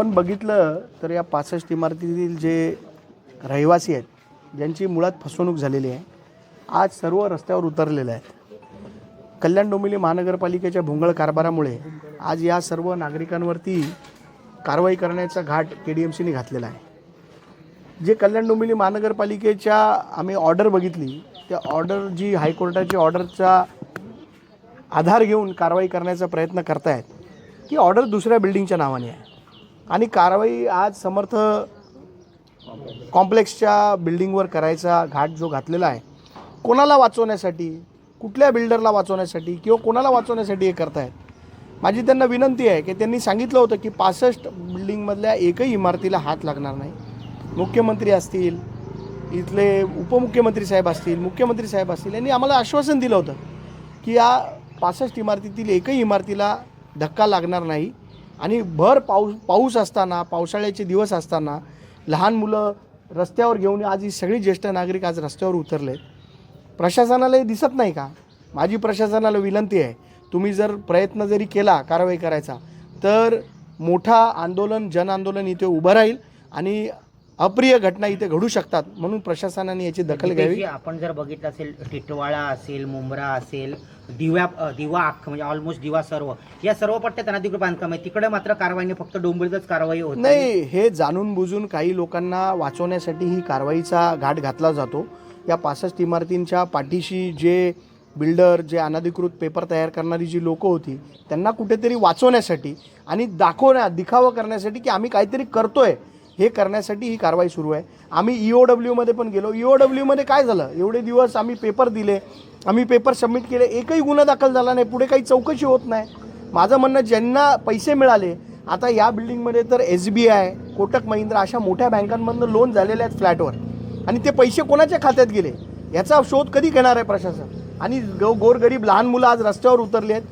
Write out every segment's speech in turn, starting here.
आपण बघितलं तर या पासष्ट इमारतीतील जे रहिवासी आहेत ज्यांची मुळात फसवणूक झालेली आहे आज सर्व रस्त्यावर उतरलेले आहेत. कल्याण डोंबिवली महानगरपालिकेच्या भोंगळ कारभारामुळे आज या सर्व नागरिकांवरती कारवाई करण्याचा घाट के डी एम सीने घातलेला आहे. जे कल्याण डोंबिवली महानगरपालिकेच्या आम्ही ऑर्डर बघितली त्या ऑर्डर जी हायकोर्टाची ऑर्डरचा आधार घेऊन कारवाई करण्याचा प्रयत्न करतायत ती ऑर्डर दुसऱ्या बिल्डिंगच्या नावाने आहे. आणि कारवाई आज समर्थ कॉम्प्लेक्सच्या बिल्डिंगवर करायचा घाट जो घातलेला आहे कोणाला वाचवण्यासाठी कुठल्या बिल्डरला वाचवण्यासाठी किंवा कोणाला वाचवण्यासाठी हे करतायत? माझी त्यांना विनंती आहे की त्यांनी सांगितलं होतं की पासष्ट बिल्डिंगमधल्या एकही इमारतीला हात लागणार नाही. मुख्यमंत्री असतील इथले उपमुख्यमंत्री साहेब असतील मुख्यमंत्री साहेब असतील यांनी आम्हाला आश्वासन दिलं होतं की या पासष्ट इमारतीतील एकही इमारतीला धक्का लागणार नाही. आणि भर पाऊस पाऊस असताना पावसाळ्याचे दिवस असताना लहान मुलं रस्त्यावर घेऊन आज ही सगळी ज्येष्ठ नागरिक आज रस्त्यावर उतरले प्रशासनाला हे दिसत नाही का? माझी प्रशासनाला विनंती आहे तुम्ही जर प्रयत्न जरी केला कारवाई करायचा तर मोठा आंदोलन जन आंदोलन इथे उभं राहील आणि अप्रिय घटना इथे घडू शकतात म्हणून प्रशासनाने याची दखल घ्यावी. दिपेशजी, आपण जर बघितलं असेल टिटवाळा असेल मुंब्रा असेल दिव्या दिवा अख्ख म्हणजे ऑलमोस्ट दिवा सर्व या सर्व पट्ट्यात अनाधिकृत बांधकाम आहे. तिकडे मात्र कारवाईने फक्त डोंबिवलीतच कारवाई होत नाही हे जाणून बुजून काही लोकांना वाचवण्यासाठी ही कारवाईचा घाट घातला जातो. या पासष्ट इमारतींच्या पाठीशी जे बिल्डर जे अनधिकृत पेपर तयार करणारी जी लोकं होती त्यांना कुठेतरी वाचवण्यासाठी आणि दाखवण्या दिखावा करण्यासाठी की आम्ही काहीतरी करतोय. हे करण्यासाठी ही कारवाई सुरू आहे. आम्ही ई ओ डब्ल्यूमध्ये पण गेलो. ई ओ डब्ल्यूमध्ये काय झालं? एवढे दिवस आम्ही पेपर दिले. आम्ही पेपर सबमिट केले. एकही गुन्हा दाखल झाला नाही. पुढे काही चौकशी होत नाही. माझं म्हणणं ज्यांना पैसे मिळाले आता या बिल्डिंगमध्ये तर S B I Kotak Mahindra अशा मोठ्या बँकांमधनं लोन झालेले आहेत फ्लॅटवर आणि ते पैसे कोणाच्या खात्यात गेले? याचा शोध कधी घेणार आहे प्रशासन? आणि गो गोरगरीब लहान मुलं आज रस्त्यावर उतरली आहेत.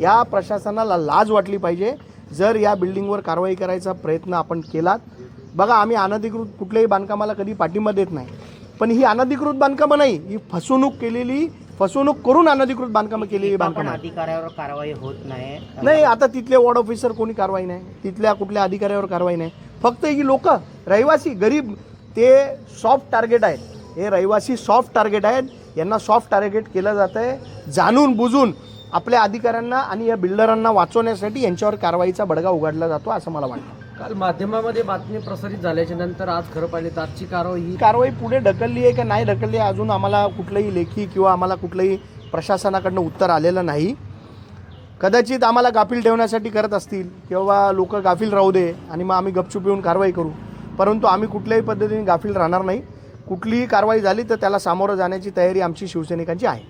या प्रशासनाला लाज वाटली पाहिजे. जर या बिल्डिंगवर कारवाई करायचा प्रयत्न आपण केलात बघा आम्ही अनधिकृत कुठल्याही बांधकामाला कधी पाठिंबा देत नाही. पण ही अनधिकृत बांधकामं नाही ही फसवणूक केलेली फसवणूक करून अनधिकृत बांधकामं केलेली बांधकामं. अधिकाऱ्यावर कारवाई होत नाही. नाही आता तिथले वॉर्ड ऑफिसर कोणी कारवाई नाही. तिथल्या कुठल्या अधिकाऱ्यावर कारवाई नाही. फक्त ही लोक रहिवासी गरीब ते सॉफ्ट टार्गेट आहेत. हे रहिवासी सॉफ्ट टार्गेट आहेत. यांना सॉफ्ट टार्गेट केलं जातं आहे जाणून बुजून आपल्या अधिकाऱ्यांना आणि या बिल्डरांना वाचवण्यासाठी यांच्यावर कारवाईचा बडगा उघडला जातो असं मला वाटतं. काल माध्यमामध्ये बातमी प्रसारित झाल्याच्यानंतर आज खरं पाहिले तर आजची कारवाई ही कारवाई पुढे ढकलली आहे का नाही ढकलली आहे? अजून आम्हाला कुठलंही लेखी किंवा आम्हाला कुठलंही प्रशासनाकडनं उत्तर आलेलं नाही. कदाचित आम्हाला गाफील ठेवण्यासाठी करत असतील किंवा लोक गाफील राहू दे आणि मग आम्ही गपचूप येऊन कारवाई करू. परंतु आम्ही कुठल्याही पद्धतीने गाफील राहणार नाही. कुठलीही कारवाई झाली तर त्याला सामोरं जाण्याची तयारी आमची शिवसैनिकांची आहे.